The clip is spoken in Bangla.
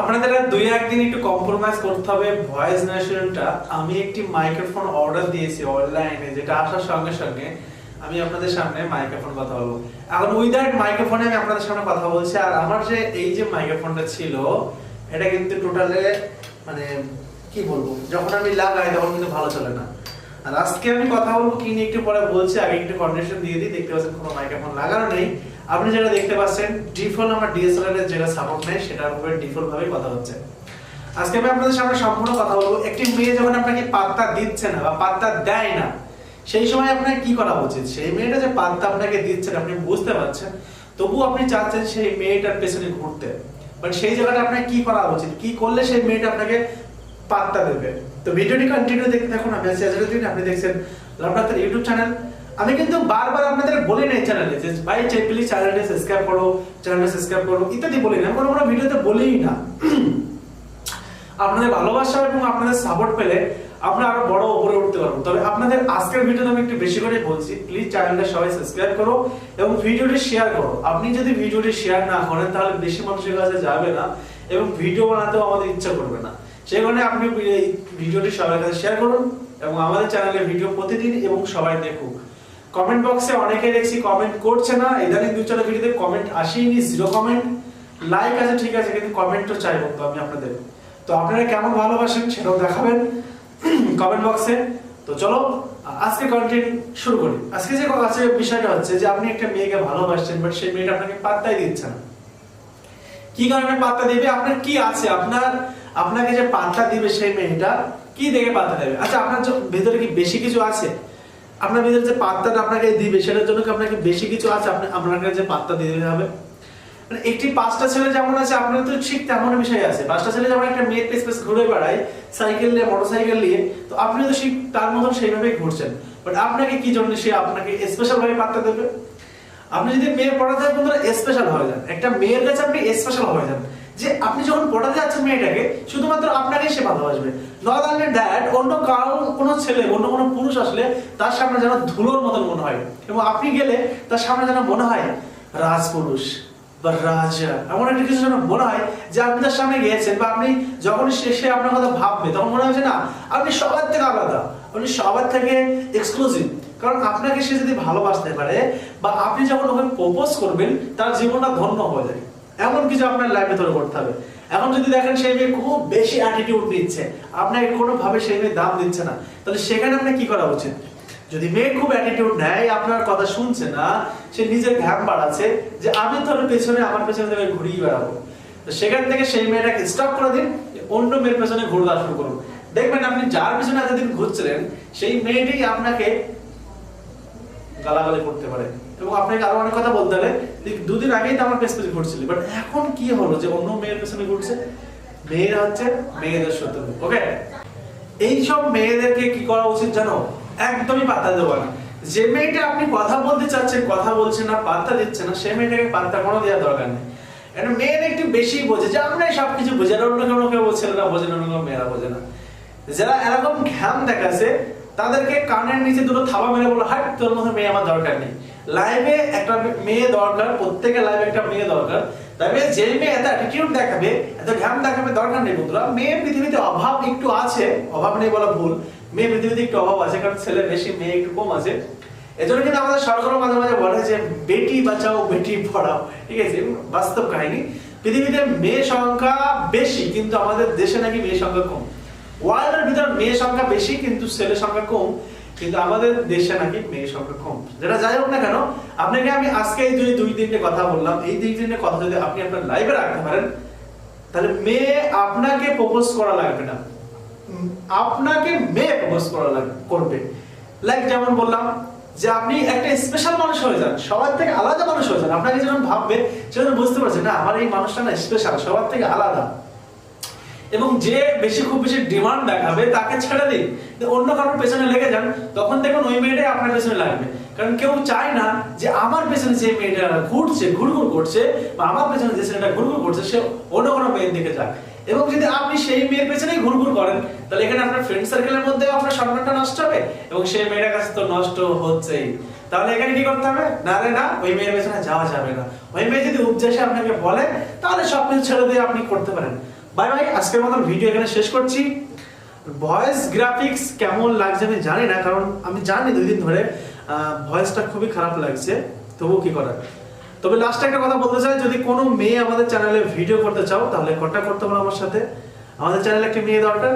আপনাদের আর দুই একদিন একটু কম্প্রোমাইজ করতে হবে ভয়েস ন্যাশনালটা আমি একটি মাইক্রোফোন অর্ডার দিয়েছি অনলাইনে যেটা আসার সঙ্গে সঙ্গে আমি আপনাদের সামনে মাইক্রোফোন কথা বলব। এখন উইদাউট মাইক্রোফোনে আমি আপনাদের সামনে কথা বলছি, আর আমার যে এই যে মাইক্রোফোনটা ছিল, এটা কিন্তু টোটালে মানে কি বলব, যখন আমি লাগাই তখন কিন্তু ভালো চলে না। আর আজকে আমি কথা বলব কি নিয়ে একটু পরে বলছি, আগে একটু কন্ডিশন দিয়ে দিই, দেখতে পাচ্ছেন কোনো মাইক্রোফোন লাগানো নেই। আপনি যেটা দেখতে পাচ্ছেন ডিফল্ট আমার ডিএসএলআর এর যেটা সাপোর্ট নেই সেটার উপরে ডিফল্ট ভাবে কথা হচ্ছে। আজকে আমি আপনাদের সামনে সম্পূর্ণ কথা বলব। একটি মেয়ে যখন আপনাকে পাত্তা দিচ্ছে না বা পাত্তা দেয় না, সেই সময় আপনার কি করা উচিত? সেই মেয়েটা যে পাত্তা আপনাকে দিচ্ছে আপনি বুঝতে পারছেন? তবু আপনি চাচ্ছেন সেই মেয়েটার পেছনে ঘুরতে। বাট সেই জায়গাটা আপনার কি করা উচিত? কি করলে সেই মেয়েটা আপনাকে পাত্তা দেবে? তো ভিডিওটি কন্টিনিউ দেখতে থাকুন। আমি আছি আজরুদ্দিন আপনি দেখছেন লাভডাক্তার ইউটিউব চ্যানেল আমি কিন্তু বারবার আপনাদের বলি না এই চ্যানেলে যে ভাই প্লিজ চ্যানেলটি সাবস্ক্রাইব করো চ্যানেলটি সাবস্ক্রাইব করো, ইত্যাদি বলি না কোনো কোনো ভিডিওতে বলিই না। আপনাদের ভালোবাসা এবং আপনাদের সাপোর্ট পেলে আমরা আরও বড় উপরে উঠতে পারব। তবে আপনাদের আজকের ভিডিওতে আমি একটু বেশি করে বলছি প্লিজ চ্যানেলটা সবাই সাবস্ক্রাইব করো এবং ভিডিওটি শেয়ার করো। আপনি যদি ভিডিওটি শেয়ার না করেন, তাহলে বেশি মানুষের কাছে যাবে না এবং ভিডিও বানাতেও আমাদের ইচ্ছা করবে না। সেই কারণে আপনি ভিডিওটি সবার কাছে শেয়ার করুন এবং আমাদের চ্যানেলে ভিডিও প্রতিদিন এবং সবাই দেখুক। কমেন্ট বক্সে অনেকে দেখছি কমেন্ট করছে না। ইদানিং দুই চার ভিডিওতে কমেন্ট আসেনি জিরো কমেন্ট লাইক আছে, ঠিক আছে, কিন্তু কমেন্টও চাইব তো আমি আপনাদের। তো আপনারা কেমন ভালোবাসেন সেটাও দেখাবেন কমেন্ট বক্সে তো চলো, আজকে কন্টেন্ট শুরু করি। আজকে যে আছে বিষয়টা হচ্ছে যে আপনি একটা মেয়েকে ভালোবাসছেন বাট সেই মেয়েটা আপনাকে পাত্তাই দিচ্ছে না। কি কারণে পাত্তা দিবে? আপনার কি আছে? আপনার, আপনাকে যে পাত্তা দিবে সেই মেয়েটা, কি দেখে পাত্তা দেবে? আচ্ছা আপনার ভেতরে কি বেশি কিছু আছে? আপনার ভেতরে যে পাত্তাটা আপনাকে দিবে, সেটার জন্য আপনাকে বেশি কিছু আছে? আপনি আপনাকে যে পাত্তা দিতে হবে। মানে একটি পাঁচটা ছেলে যেমন আছে, আপনার তো ঠিক তেমন বিষয় আছে। পাঁচটা ছেলে যেমন একটা মেয়ের পেস পেস ঘুরে বেড়ায়, সাইকেল নিয়ে মোটর সাইকেল নিয়ে, তো আপনি তো ঠিক তার মতন সেইভাবেই ঘুরছেন। বাট আপনাকে কি জন্য সে আপনাকে স্পেশাল ভাবে পাত্তা দেবে? আপনি যদি মেয়ে পড়াতে বন্ধুরা স্পেশাল হয়ে যান। একটা মেয়ের কাছে আপনি স্পেশাল হয়ে যান। যে আপনি যখন পড়াতে যাচ্ছেন মেয়েটাকে, শুধুমাত্র আপনাকেই সে ভালোবাসবে। নট অনলি দ্যাট অন্য কারও কোনো ছেলে, অন্য কোনো পুরুষ আসলে তার সামনে যেন ধুলোর মতন মনে হয়। এবং আপনি গেলে তার সামনে যেন মনে হয় রাজপুরুষ বা রাজা। এমন একটা কিছু যেন মনে হয় যে আপনি তার সামনে গিয়েছেন বা আপনি যখন সে আপনার কথা ভাববে, তখন মনে হচ্ছে না, আপনি সবার থেকে আলাদা, আপনি সবার থেকে এক্সক্লুসিভ কারণ আপনাকে সে যদি ভালোবাসতে পারে বা আপনি যখন ওকে প্রপোজ করবেন, তার জীবনটা ধন্য হয়ে যাবে এমন কিছু আপনার লাইফে তৈরি করতে হবে। এখন যদি দেখেন সেই মেয়ে খুব বেশি অ্যাটিটিউড নিচ্ছে, আপনাকে কোনোভাবে সেই মেয়ে দাম দিচ্ছে না, তাহলে সেখানে আপনার কি করা উচিত? যদি মেয়ে খুব অ্যাটিটিউড নেয়, আপনার কথা শুনছে না, সে নিজের ঘ্যাম বাড়াচ্ছে যে আমি তোর পেছনে, আমার পেছনে থেকে ঘুরিয়ে বেড়াবো। তো সেখান থেকে সেই মেয়েটাকে স্টপ করে দিন অন্য মেয়ের পেছনে ঘুরতে শুরু করুন। দেখবেন আপনি যার পেছনে এতদিন ঘুরছিলেন, সেই মেয়েটি আপনাকে গালাগালি করতে পারে। এবং আপনাকে আরও অনেক কথা বলতে পারে দুদিন আগেই তো আমার পেছনে ঘুরছিল বাট এখন কি হলো যে অন্য মেয়ের পেছনে ঘুরছে মেয়েরা হচ্ছে মেয়েদের শত্রু ওকে এই সব মেয়েদেরকে কি করা উচিত জানো? একদমই পাত্তা দেবো না। যে মেয়েটা আপনি কথা বলতে চাচ্ছেন, কথা বলছে না পাত্তা দিচ্ছে না, সে মেয়েটাকে পাত্তা কোনো দেওয়া দরকার নেই। এটা মেয়েরা একটু বেশি বোঝে। যে আমরা সবকিছু বুঝে না অন্য কেউ ছেলেরা বোঝে না, অন্য কেউ মেয়েরা বোঝে না। যারা এরকম ঘ্যাম দেখাচ্ছে তাদেরকে কানের নিচে দুটো থাবা মেরে বলো হাট, তোর মতো মেয়ে আমার দরকার নেই। লাইভে একটা মেয়ে দরকার, প্রত্যেকের লাইভে একটা মেয়ে দরকার। তবে যে মেয়ে এত অ্যাটিটিউড দেখাবে, এত ঘ্যাম দেখাবে দরকার নেই বন্ধুরা। মেয়ে পৃথিবীতে অভাব একটু আছে, অভাব নেই বলা ভুল। মেয়ে পৃথিবীতে একটু অভাব আছে, কারণ ছেলে বেশি, মেয়ে একটু কম আছে। এজন্য কিন্তু আমাদের সরকারও মাঝে মাঝে বলে যে, বেটি বাঁচাও, বেটি পড়াও। ঠিক আছে বাস্তব কাহিনী। পৃথিবীতে মেয়ে সংখ্যা বেশি, কিন্তু আমাদের দেশে নাকি মেয়ে সংখ্যা কম। ওয়ার্ল্ডের ভিতর মেয়ে সংখ্যা বেশি, কিন্তু ছেলে সংখ্যা কম, কিন্তু আমাদের দেশে নাকি মেয়ে সংখ্যা কম। যেটা যাই হোক না কেন, আপনাকে আমি আজকে এই দুই দুই তিনটে কথা বললাম। এই দুই তিনটে কথা যদি আপনি আপনার লাইভে রাখতে পারেন, তাহলে মেয়ে আপনাকে প্রপোজ করা লাগবে না। আপনাকে মেয়ে প্রপোজ করা লাগবে করবে। লাইক যেমন বললাম যে আপনি একটা স্পেশাল মানুষ হয়ে যান, সবার থেকে আলাদা মানুষ হয়ে যান। আপনাকে যখন ভাববে সেজন্য বুঝতে পারছেন না, আমার এই মানুষটা না স্পেশাল সবার থেকে আলাদা। এবং যে বেশি খুব বেশি ডিমান্ড দেখাবে, তাকে ছেড়ে দিন। অন্য কারোর পেছনে লেগে যান, তখন দেখুন ওই মেয়েটাই আপনার পেছনে লাগবে। কারণ কেউ চায় না যে আমার পেছনে যে মেয়েটা ঘুরছে, ঘুরঘুর করছে, বা আমার পেছনে যে ছেলেটা ঘুরঘুর করছে, সে অন্য কোনো মেয়ের দিকে যাক। এবং যদি আপনি সেই মেয়ের পেছনেই ঘুরঘুর করেন, তাহলে এখানে আপনার ফ্রেন্ড সার্কেলের মধ্যে আপনার সম্মানটা নষ্ট হবে, এবং সেই মেয়েটার কাছে তো নষ্ট হচ্ছেই। তাহলে এখানে কি করতে হবে? না রে, না, ওই মেয়ের পেছনে যাওয়া যাবে না। ওই মেয়ে যদি উপদেশে আপনাকে বলে, তাহলে সব কিছু ছেড়ে দিয়ে আপনি করতে পারেন। বাই বাই আজকের মতন ভিডিও এখানে শেষ করছি। ভয়েস গ্রাফিক্স কেমন লাগছে আমি জানি না, কারণ আমি জানি দুই দিন ধরে ভয়েসটা খুবই খারাপ লাগছে। তবুও কি করার? তবে লাস্টে একটা কথা বলতে চাই, যদি কোনো মেয়ে আমাদের চ্যানেলে ভিডিও করতে চাও, তাহলে কন্ট্যাক্ট করতে পারো আমার সাথে। আমাদের চ্যানেলে একটা মেয়ে দরকার।